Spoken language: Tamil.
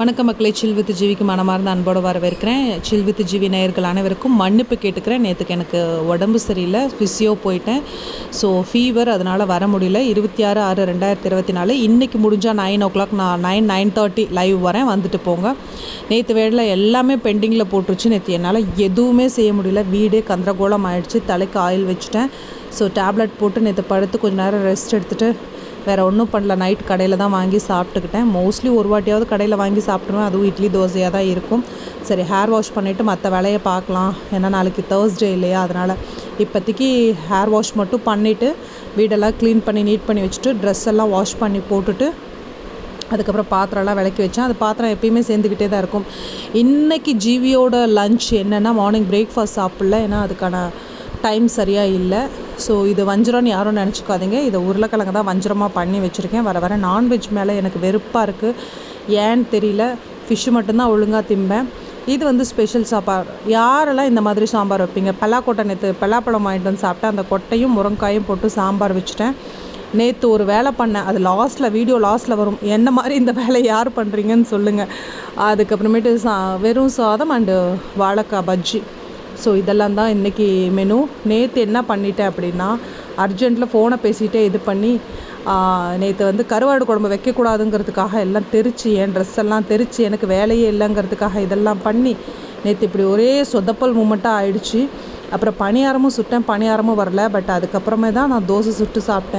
வணக்க மக்களை சில்வித்து ஜீவிக்கு மனமார்ந்த அன்போடு வரவேற்கிறேன். சில்வித்து ஜீவி நேயர்கள் அனைவருக்கும் மன்னிப்பு கேட்டுக்கிறேன். நேற்றுக்கு எனக்கு உடம்பு சரியில்லை ஃபிசியோ போயிட்டேன். ஸோ ஃபீவர் அதனால் வர முடியல. இருபத்தி ஆறு ஆறு ரெண்டாயிரத்தி இருபத்தி நாலு. இன்றைக்கி முடிஞ்சால் நைன் ஓ கிளாக் நான் நைன் நைன் தேர்ட்டி லைவ் வரேன். வந்துட்டு போங்க. நேற்று வேலை எல்லாமே பெண்டிங்கில் போட்டுருச்சு. நேற்று என்னால் எதுவுமே செய்ய முடியல. வீடே கந்தரகோலம் ஆயிடுச்சு. தலைக்கு ஆயில் வச்சுட்டேன். ஸோ டேப்லெட் போட்டு நேற்று படுத்து கொஞ்ச நேரம் ரெஸ்ட் எடுத்துகிட்டு வேறு ஒன்றும் பண்ணல. நைட் கடையில் தான் வாங்கி சாப்பிட்டுக்கிட்டேன். மோஸ்ட்லி ஒரு வாட்டியாவது கடையில் வாங்கி சாப்பிடுவேன் அதுவும் இட்லி தோசையாக தான் இருக்கும். சரி ஹேர் வாஷ் பண்ணிவிட்டு மற்ற வேலையை பார்க்கலாம். ஏன்னா நாளைக்கு தேர்ஸ்டே இல்லையா? அதனால் இப்போதைக்கு ஹேர் வாஷ் மட்டும் பண்ணிவிட்டு வீடெல்லாம் க்ளீன் பண்ணி நீட் பண்ணி வச்சுட்டு ட்ரெஸ் எல்லாம் வாஷ் பண்ணி போட்டுட்டு அதுக்கப்புறம் பாத்திரம்லாம் விளக்கி வச்சேன். அது பாத்திரம் எப்பயுமே சேர்ந்துக்கிட்டே தான் இருக்கும். இன்றைக்கி ஜீவியோட லஞ்ச் என்னென்னா மார்னிங் பிரேக்ஃபாஸ்ட் சாப்பிடல. ஏன்னா அதுக்கான டைம் சரியாக இல்லை. ஸோ இது வஞ்சிரம்னு யாரும் நினச்சிக்காதீங்க. இதை உருளைக்கிழங்கு தான் வஞ்சிரமாக பண்ணி வச்சுருக்கேன். வர வர நான்வெஜ் மேலே எனக்கு வெறுப்பாக இருக்குது ஏன்னு தெரியல. ஃபிஷ்ஷு மட்டும்தான் ஒழுங்காக திம்பேன். இது வந்து ஸ்பெஷல் சாப்பாடு. யாரெல்லாம் இந்த மாதிரி சாம்பார் வைப்பீங்க? பல்லாக்கொட்டை நேற்று பல்லாப்பழம் வாங்கிட்டு வந்து சாப்பிட்டேன் அந்த கொட்டையும் முருங்காயும் போட்டு சாம்பார் வச்சுட்டேன். நேற்று ஒரு வேலை பண்ணேன். அது லாஸ்ட்டில் வீடியோ லாஸ்ட்டில் வரும். என்ன மாதிரி இந்த வேலை யார் பண்ணுறீங்கன்னு சொல்லுங்கள் அதுக்கப்புறமேட்டு சா வெறும் சாதம் அண்டு வாழைக்காய் பஜ்ஜி. ஸோ இதெல்லாம் தான் இன்றைக்கி மெனு நேற்று என்ன பண்ணிட்டேன் அப்படின்னா அர்ஜெண்ட்டில் ஃபோனை பேசிகிட்டே இது பண்ணி நேற்று வந்து கருவாடு குழம்பு வைக்கக்கூடாதுங்கிறதுக்காக எல்லாம் தெரிச்சு என் ட்ரெஸ் எல்லாம் தெரிச்சு எனக்கு வேலையே இல்லைங்கிறதுக்காக இதெல்லாம் பண்ணி நேற்று இப்படி ஒரே சொதப்பல் மூமெண்ட்டாக ஆயிடுச்சு. அப்புறம் பணியாரமும் சுட்டேன் பணியாரமும் வரல. பட் அதுக்கப்புறமே தான் நான் தோசை சுட்டு சாப்பிட்டேன்.